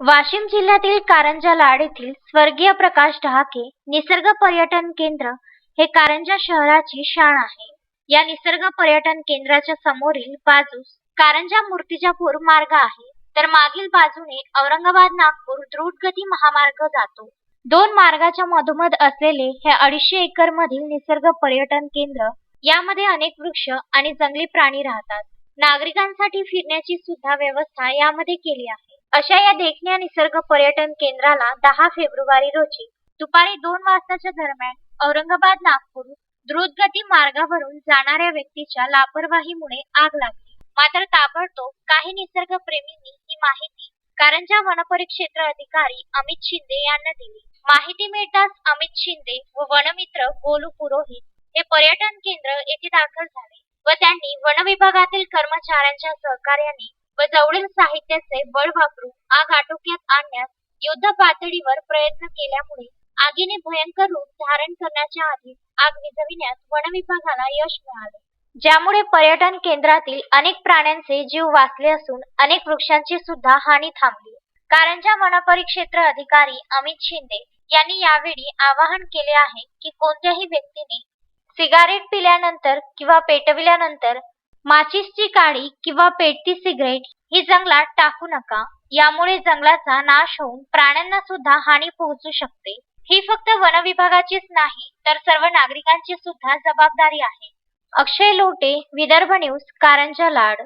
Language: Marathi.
वाशिम जिल्ह्यातील कारंजा लाड येथील स्वर्गीय प्रकाश डहाके निसर्ग पर्यटन केंद्र हे कारंजा शहराची शान आहे. या निसर्ग पर्यटन केंद्राच्या समोरील बाजूस कारंजा मूर्तिजापूर मार्ग आहे. तर मागील बाजूने औरंगाबाद नागपूर द्रुतगती महामार्ग जातो. दोन मार्गाच्या मधोमध असलेले हे अडीचशे एकर मधील निसर्ग पर्यटन केंद्र यामध्ये अनेक वृक्ष आणि जंगली प्राणी राहतात. नागरिकांसाठी फिरण्याची सुद्धा व्यवस्था यामध्ये केली आहे. अशा या देखण्या निसर्ग पर्यटन केंद्राला दहा फेब्रुवारी रोजी दुपारी दोन वाजताच्या दरम्यान औरंगाबाद नागपूर द्रुतगती मार्गावरून जाणाऱ्या व्यक्तीच्या लापरवाहीमुळे आग लागली. मात्र ताबडतोब काही निसर्गप्रेमींनी ही माहिती कारंजा वनपरिक्षेत्र अधिकारी अमित शिंदे यांना दिली. माहिती मिळताच अमित शिंदे व वनमित्र गोलू पुरोहित हे पर्यटन केंद्र येथे दाखल झाले व त्यांनी वन विभागातील कर्मचाऱ्यांच्या सहकार्याने व जवळील साहित्याचे बळ वापरून आग आटोक्यात आणण्यास युद्ध पातळीवर प्रयत्न केल्यामुळे आगीने भयंकर रूप धारण करण्याच्या आधी आग विझविण्यात वन विभागाला यश मिळाले. ज्यामुळे पर्यटन केंद्रातील अनेक प्राण्यांचे जीव वाचले असून अनेक वृक्षांची सुद्धा हानी थांबली. कारंजा वनपरिक्षेत्र अधिकारी अमित शिंदे यांनी यावेळी आवाहन केले आहे की कोणत्याही व्यक्तीने सिगारेट पिल्यानंतर किंवा पेटविल्यानंतर माचीसची काडी किंवा पेटती सिगरेट ही जंगलात टाकू नका. यामुळे जंगलाचा नाश होऊन प्राण्यांना सुद्धा हानी पोहोचू शकते. ही फक्त वन विभागाचीच नाही तर सर्व नागरिकांची सुद्धा जबाबदारी आहे. अक्षय लोटे विदर्भ न्यूज कारंजा लाड.